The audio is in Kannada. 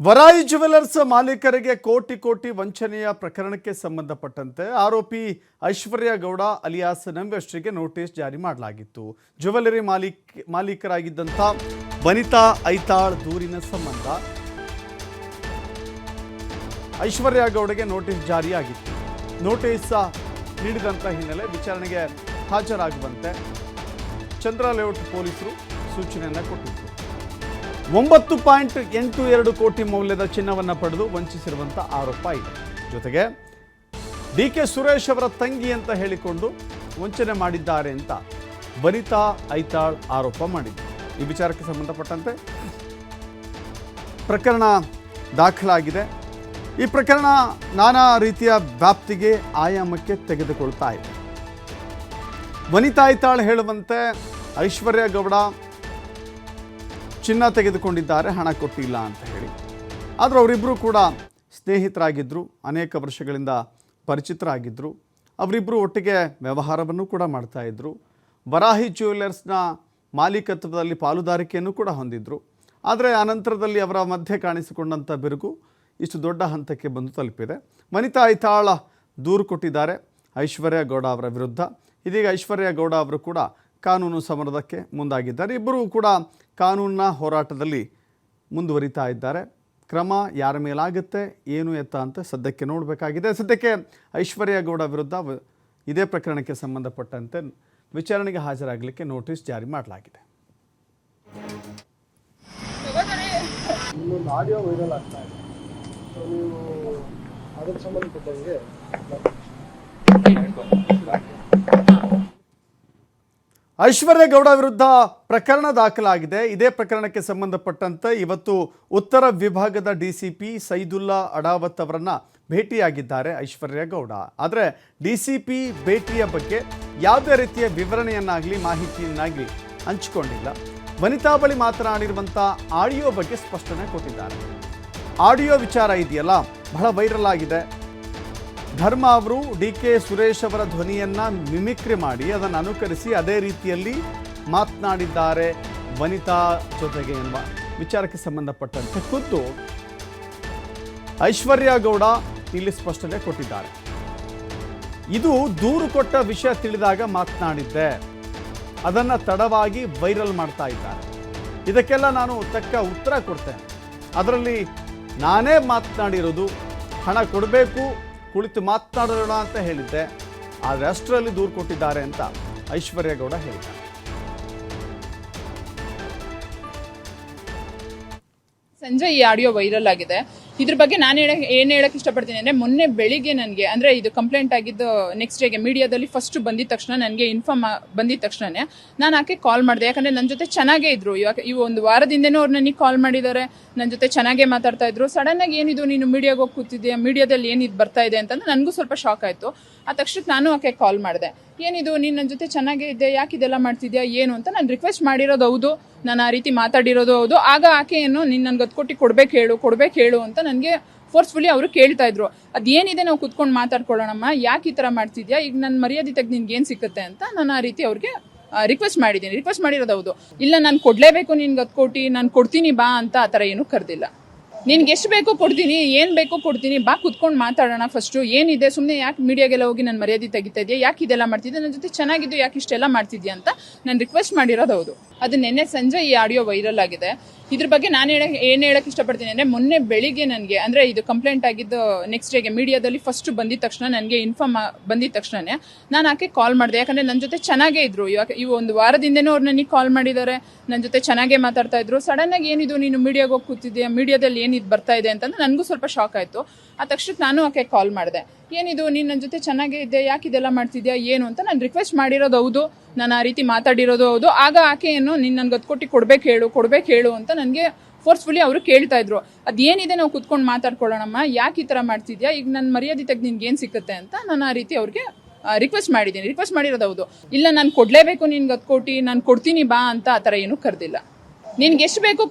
ವರಾಯಿ ಜುವೆಲರ್ಸ್ ಮಾಲೀಕರಿಗೆ ಕೋಟಿ ಕೋಟಿ ವಂಚನೆಯ ಪ್ರಕರಣಕ್ಕೆ ಸಂಬಂಧಪಟ್ಟಂತೆ ಆರೋಪಿ ಐಶ್ವರ್ಯ ಗೌಡ ಅಲಿಯಾಸ್ ನಂಬೆಸ್ಟ್ರಿಗೆ ನೋಟಿಸ್ ಜಾರಿ ಮಾಡಲಾಗಿತ್ತು. ಜುವೆಲ್ಲರಿ ಮಾಲೀಕ್, ಮಾಲೀಕರಾಗಿದ್ದಂಥ ವನಿತಾ ಐತಾಳ್ ದೂರಿನ ಸಂಬಂಧ ಐಶ್ವರ್ಯ ಗೌಡಗೆ ನೋಟಿಸ್ ಜಾರಿಯಾಗಿತ್ತು. ನೋಟಿಸ್ ನೀಡಿದಂಥ ಹಿನ್ನೆಲೆ ವಿಚಾರಣೆಗೆ ಹಾಜರಾಗುವಂತೆ ಚಂದ್ರ ಲೇಔಟ್ ಪೊಲೀಸರು ಸೂಚನೆಯನ್ನು ಕೊಟ್ಟಿದ್ದರು. ಒಂಬತ್ತು ಪಾಯಿಂಟ್ ಎಂಟು ಎರಡು ಕೋಟಿ ಮೌಲ್ಯದ ಚಿನ್ನವನ್ನು ಪಡೆದು ವಂಚಿಸಿರುವಂಥ ಆರೋಪ ಇದೆ. ಜೊತೆಗೆ ಡಿ ಕೆ ಸುರೇಶ್ ಅವರ ತಂಗಿ ಅಂತ ಹೇಳಿಕೊಂಡು ವಂಚನೆ ಮಾಡಿದ್ದಾರೆ ಅಂತ ವನಿತಾ ಐತಾಳ್ ಆರೋಪ ಮಾಡಿದ್ದು ಈ ವಿಚಾರಕ್ಕೆ ಸಂಬಂಧಪಟ್ಟಂತೆ ಪ್ರಕರಣ ದಾಖಲಾಗಿದೆ. ಈ ಪ್ರಕರಣ ನಾನಾ ರೀತಿಯ ವ್ಯಾಪ್ತಿಗೆ ಆಯಾಮಕ್ಕೆ ತೆಗೆದುಕೊಳ್ತಾ ಇದೆ. ವನಿತಾ ಐತಾಳ್ ಹೇಳುವಂತೆ ಐಶ್ವರ್ಯ ಗೌಡ ಚಿನ್ನ ತೆಗೆದುಕೊಂಡಿದ್ದಾರೆ, ಹಣ ಕೊಟ್ಟಿಲ್ಲ ಅಂತ ಹೇಳಿ. ಆದರೂ ಅವರಿಬ್ಬರು ಕೂಡ ಸ್ನೇಹಿತರಾಗಿದ್ದರು ಅನೇಕ ವರ್ಷಗಳಿಂದ ಪರಿಚಿತರಾಗಿದ್ದರು ಅವರಿಬ್ಬರು ಒಟ್ಟಿಗೆ ವ್ಯವಹಾರವನ್ನು ಕೂಡ ಮಾಡ್ತಾಯಿದ್ರು ವರಾಹಿ ಜ್ಯುವೆಲರ್ಸ್ನ ಮಾಲೀಕತ್ವದಲ್ಲಿ ಪಾಲುದಾರಿಕೆಯನ್ನು ಕೂಡ ಹೊಂದಿದ್ದರು ಆದರೆ ಅನಂತರದಲ್ಲಿ ಅವರ ಮಧ್ಯೆ ಕಾಣಿಸಿಕೊಂಡಂಥ ಬಿರುಕು ಇಷ್ಟು ದೊಡ್ಡ ಹಂತಕ್ಕೆ ಬಂದು ತಲುಪಿದೆ. ವನಿತಾ ಐತಾಳ ದೂರು ಕೊಟ್ಟಿದ್ದಾರೆ, ಐಶ್ವರ್ಯ ಗೌಡ ಅವರ ವಿರುದ್ಧ. ಇದೀಗ ಐಶ್ವರ್ಯ ಗೌಡ ಅವರು ಕೂಡ ಕಾನೂನು ಸಮರದಕ್ಕೆ ಮುಂದಾಗಿದ್ದಾರೆ. ಇಬ್ಬರೂ ಕೂಡ ಕಾನೂನಿನ ಹೋರಾಟದಲ್ಲಿ ಮುಂದುವರಿತಾ ಇದ್ದಾರೆ. ಕ್ರಮ ಯಾರ ಮೇಲಾಗುತ್ತೆ, ಏನು ಎತ್ತ ಅಂತ ಸದ್ಯಕ್ಕೆ ನೋಡಬೇಕಾಗಿದೆ. ಸದ್ಯಕ್ಕೆ ಐಶ್ವರ್ಯ ಗೌಡ ವಿರುದ್ಧ ಇದೇ ಪ್ರಕರಣಕ್ಕೆ ಸಂಬಂಧಪಟ್ಟಂತೆ ವಿಚಾರಣೆಗೆ ಹಾಜರಾಗಲಿಕ್ಕೆ ನೋಟಿಸ್ ಜಾರಿ ಮಾಡಲಾಗಿದೆ. ಆಡಿಯೋ ವೈರಲ್ ಆಗ್ತಾ ಇದೆ. ನೀವು ಅದಕ್ಕೆ ಸಂಬಂಧಪಟ್ಟಂಗೆ ಐಶ್ವರ್ಯ ಗೌಡ ವಿರುದ್ಧ ಪ್ರಕರಣ ದಾಖಲಾಗಿದೆ. ಇದೇ ಪ್ರಕರಣಕ್ಕೆ ಸಂಬಂಧಪಟ್ಟಂತೆ ಇವತ್ತು ಉತ್ತರ ವಿಭಾಗದ ಡಿಸಿಪಿ ಸೈದುಲ್ಲಾ ಅಡಾವತ್ ಅವರನ್ನ ಭೇಟಿಯಾಗಿದ್ದಾರೆ ಐಶ್ವರ್ಯ ಗೌಡ ಆದರೆ ಡಿಸಿಪಿ ಭೇಟಿಯ ಬಗ್ಗೆ ಯಾವುದೇ ರೀತಿಯ ವಿವರಣೆಯನ್ನಾಗಲಿ, ಮಾಹಿತಿಯನ್ನಾಗಲಿ ಹಂಚಿಕೊಂಡಿಲ್ಲ. ವನಿತಾ ಬಳಿ ಮಾತನಾಡಿರುವಂಥ ಆಡಿಯೋ ಬಗ್ಗೆ ಸ್ಪಷ್ಟನೆ ಕೊಟ್ಟಿದ್ದಾರೆ. ಆಡಿಯೋ ವಿಚಾರ ಇದೆಯಲ್ಲ, ಬಹಳ ವೈರಲ್ ಆಗಿದೆ. ಧರ್ಮ ಅವರು ಡಿ ಕೆ ಸುರೇಶ್ ಅವರ ಧ್ವನಿಯನ್ನ ಮಿಮಿಕ್ರಿ ಮಾಡಿ ಅದನ್ನು ಅನುಕರಿಸಿ ಅದೇ ರೀತಿಯಲ್ಲಿ ಮಾತನಾಡಿದ್ದಾರೆ ವನಿತಾ ಜೊತೆಗೆ ಎಂಬ ವಿಚಾರಕ್ಕೆ ಸಂಬಂಧಪಟ್ಟಂತೆ ಖುದ್ದು ಐಶ್ವರ್ಯ ಗೌಡ ಇಲ್ಲಿ ಸ್ಪಷ್ಟನೆ ಕೊಟ್ಟಿದ್ದಾರೆ. ಇದು ದೂರು ಕೊಟ್ಟ ವಿಷಯ ತಿಳಿದಾಗ ಮಾತನಾಡಿದ್ದೆ. ಅದನ್ನು ತಡವಾಗಿ ವೈರಲ್ ಮಾಡ್ತಾ ಇದ್ದಾರೆ. ಇದಕ್ಕೆಲ್ಲ ನಾನು ತಕ್ಕ ಉತ್ತರ ಕೊಡ್ತೇನೆ. ಅದರಲ್ಲಿ ನಾನೇ ಮಾತನಾಡಿರೋದು, ಹಣ ಕೊಡಬೇಕು ಕುಳಿತು ಮಾತನಾಡೋಣ ಅಂತ ಹೇಳಿದ್ದೆ. ಆದರೆ ಅಷ್ಟರಲ್ಲಿ ದೂರು ಕೊಟ್ಟಿದ್ದಾರೆ ಅಂತ ಐಶ್ವರ್ಯ ಗೌಡ ಹೇಳಿದ್ದಾರೆ. ಸಂಜೆ ಈ ಆಡಿಯೋ ವೈರಲ್ ಆಗಿದೆ. ಇದ್ರ ಬಗ್ಗೆ ನಾನು ಹೇಳ ಏನು ಹೇಳಕ್ ಇಷ್ಟಪಡ್ತೀನಿ ಅಂದ್ರೆ ಮೊನ್ನೆ ಬೆಳಿಗ್ಗೆ ನನಗೆ, ಅಂದ್ರೆ ಇದು ಕಂಪ್ಲೇಂಟ್ ಆಗಿದ್ದು ನೆಕ್ಸ್ಟ್ ಡೇಗೆ ಮೀಡಿಯಾದಲ್ಲಿ ಫಸ್ಟ್ ಬಂದಿದ ತಕ್ಷಣ ನನಗೆ ಇನ್ಫಾರ್ಮ್ ಬಂದಿದ ತಕ್ಷಣನೇ ನಾನು ಆಕೆ ಕಾಲ್ ಮಾಡಿದೆ. ಯಾಕಂದ್ರೆ ನನ್ನ ಜೊತೆ ಚೆನ್ನಾಗೇ ಇದ್ರು. ಇವಾಗ ಇವು ಒಂದು ವಾರದಿಂದನೂ ಅವ್ರು ನನಗೆ ಕಾಲ್ ಮಾಡಿದ್ದಾರೆ ನನ್ನ ಜೊತೆ ಚೆನ್ನಾಗೇ ಮಾತಾಡ್ತಾ ಇದ್ರು. ಸಡನ್ ಆಗಿ ಏನಿದು, ನೀನು ಮೀಡಿಯಾಗೆ ಹೋಗಿ ಕೂತಿದ್ಯಾ? ಮೀಡಿಯಾದಲ್ಲಿ ಏನಿದು ಬರ್ತಾ ಇದೆ ಅಂತಂದ್ರೆ ನನಗೂ ಸ್ವಲ್ಪ ಶಾಕ್ ಆಯ್ತು. ಆ ತಕ್ಷಣ ನಾನು ಆಕೆ ಕಾಲ್ ಮಾಡಿದೆ. ಏನಿದು, ನೀನು ನನ್ನ ಜೊತೆ ಚೆನ್ನಾಗೇ ಇದ್ದೆ, ಯಾಕೆ ಇದೆಲ್ಲ ಮಾಡ್ತಿದ್ಯಾ, ಏನು ಅಂತ ನಾನು ರಿಕ್ವೆಸ್ಟ್ ಮಾಡಿರೋದು ಹೌದು. ನಾನು ಆ ರೀತಿ ಮಾತಾಡಿರೋದು ಹೌದು. ಆಗ ಆಕೆ ಏನು ನೀನು ನನ್ಗೆ ಅದು ಕೊಟ್ಟು ಕೊಡ್ಬೇಕು ಹೇಳು ಕೊಡ್ಬೇಕು ಹೇಳು ಅಂತ ನನಗೆ ಫೋರ್ಸ್ಫುಲಿ ಅವರು ಕೇಳ್ತಾ ಇದ್ರು. ಅದೇನಿದೆ ನಾವು ಕುತ್ಕೊಂಡು ಮಾತಾಡ್ಕೊಳ್ಳೋಣಮ್ಮ, ಯಾಕೆ ಈ ಥರ ಮಾಡ್ತಿದ್ಯಾ, ಈಗ ನನ್ನ ಮರ್ಯಾದೆ ತೆಗೆದು ನಿನ್ಗೆ ಏನು ಸಿಕ್ಕುತ್ತೆ ಅಂತ ನಾನು ಆ ರೀತಿ ಅವ್ರಿಗೆ ರಿಕ್ವೆಸ್ಟ್ ಮಾಡಿದ್ದೀನಿ. ರಿಕ್ವೆಸ್ಟ್ ಮಾಡಿರೋದು ಹೌದು. ಇಲ್ಲ, ನಾನು ಕೊಡಲೇಬೇಕು ನಿನ್ಗೆ ಅದು ಕೊಟ್ಟು, ನಾನು ಕೊಡ್ತೀನಿ ಬಾ ಅಂತ ಆ ಥರ ಏನೂ ಕರೆದಿಲ್ಲ. ನಿನ್ಗೆ ಎಷ್ಟು ಬೇಕೋ ಕೊಡ್ತೀನಿ, ಏನು ಬೇಕೋ ಕೊಡ್ತೀನಿ, ಬಾ ಕುತ್ಕೊಂಡು ಮಾತಾಡೋಣ ಫಸ್ಟು ಏನಿದೆ ಸುಮ್ಮನೆ ಯಾಕೆ ಮೀಡಿಯಾಗೆಲ್ಲ ಹೋಗಿ ನನ್ನ ಮರ್ಯಾದೆ ತೆಗಿತಾ ಇದೆಯಾ? ಯಾಕೆ ಇದೆಲ್ಲ ಮಾಡ್ತಿದ್ದೆ ನನ್ನ ಜೊತೆ ಚೆನ್ನಾಗಿದ್ದು ಯಾಕೆ ಇಷ್ಟೆಲ್ಲ ಮಾಡ್ತಿದ್ಯಾ ಅಂತ ನಾನು ರಿಕ್ವೆಸ್ಟ್ ಮಾಡಿರೋದು ಹೌದು. ಅದು ನಿನ್ನೆ ಸಂಜೆ ಈ ಆಡಿಯೋ ವೈರಲ್ ಆಗಿದೆ. ಇದ್ರ ಬಗ್ಗೆ ನಾನು ಹೇಳ, ಏನು ಹೇಳಕ್ ಇಷ್ಟಪಡ್ತೀನಿ ಅಂದರೆ, ಮೊನ್ನೆ ಬೆಳಿಗ್ಗೆ ನನಗೆ, ಅಂದರೆ ಇದು ಕಂಪ್ಲೇಂಟ್ ಆಗಿದ್ದು ನೆಕ್ಸ್ಟ್ ಡೇಗೆ ಮೀಡಿಯಾದಲ್ಲಿ ಫಸ್ಟ್ ಬಂದಿದ ತಕ್ಷಣ ನನಗೆ ಇನ್ಫಾರ್ಮ್ ಬಂದಿದ ತಕ್ಷಣನೇ ನಾನು ಆಕೆ ಕಾಲ್ ಮಾಡಿದೆ. ಯಾಕಂದರೆ ನನ್ನ ಜೊತೆ ಚೆನ್ನಾಗೇ ಇದ್ರು. ಇವಾಗ ಇವು ಒಂದು ವಾರದಿಂದನೂ ಅವ್ರು ನನಗೆ ಕಾಲ್ ಮಾಡಿದ್ದಾರೆ ನನ್ನ ಜೊತೆ ಚೆನ್ನಾಗೇ ಮಾತಾಡ್ತಾ ಇದ್ರು. ಸಡನ್ ಆಗಿ ಏನಿದು? ನೀನು ಮೀಡಿಯಾಗೆ ಹೋಗಿ ಕೂತಿದ್ಯಾ? ಮೀಡಿಯಾದಲ್ಲಿ ಏನಿದು ಬರ್ತಾ ಇದೆ ಅಂತಂದ್ರೆ ನನಗೂ ಸ್ವಲ್ಪ ಶಾಕ್ ಆಯಿತು. ಆ ತಕ್ಷಣಕ್ಕೆ ನಾನು ಆಕೆ ಕಾಲ್ ಮಾಡಿದೆ. ಏನಿದು, ನೀನು ನನ್ನ ಜೊತೆ ಚೆನ್ನಾಗೇ ಇದ್ದೆ, ಯಾಕೆ ಇದೆಲ್ಲ ಮಾಡ್ತಿದ್ಯಾ, ಏನು ಅಂತ ನಾನು ರಿಕ್ವೆಸ್ಟ್ ಮಾಡಿರೋದು ಹೌದು. ನಾನು ಆ ರೀತಿ ಮಾತಾಡಿರೋದು ಹೌದು. ಆಗ ಆಕೆ ಏನು ನೀನು ನನ್ಗೆ ಅದು ಕೊಟ್ಟು ಕೊಡ್ಬೇಕು ಹೇಳು ಕೊಡ್ಬೇಕು ಹೇಳು ಅಂತ ನನಗೆ ಫೋರ್ಸ್ಫುಲಿ ಅವರು ಕೇಳ್ತಾ ಇದ್ರು. ಅದೇನಿದೆ ನಾವು ಕುತ್ಕೊಂಡು ಮಾತಾಡ್ಕೊಳ್ಳೋಣಮ್ಮ, ಯಾಕೆ ಈ ಥರ ಮಾಡ್ತಿದ್ಯಾ, ಈಗ ನನ್ನ ಮರ್ಯಾದೆ ತೆಗೆದು ನಿನ್ಗೆ ಏನು ಸಿಕ್ಕುತ್ತೆ ಅಂತ ನಾನು ಆ ರೀತಿ ಅವ್ರಿಗೆ ರಿಕ್ವೆಸ್ಟ್ ಮಾಡಿದ್ದೀನಿ. ರಿಕ್ವೆಸ್ಟ್ ಮಾಡಿರೋದು ಹೌದು. ಇಲ್ಲ ನಾನು ಕೊಡಲೇಬೇಕು ನಿನ್ಗೆ ಅದು ಕೊಟ್ಟು, ನಾನು ಕೊಡ್ತೀನಿ ಬಾ ಅಂತ ಆ ಥರ ಏನೂ ಕರೆದಿಲ್ಲ. ನಿನ್ಗೆ ಎಷ್ಟು ಬೇಕು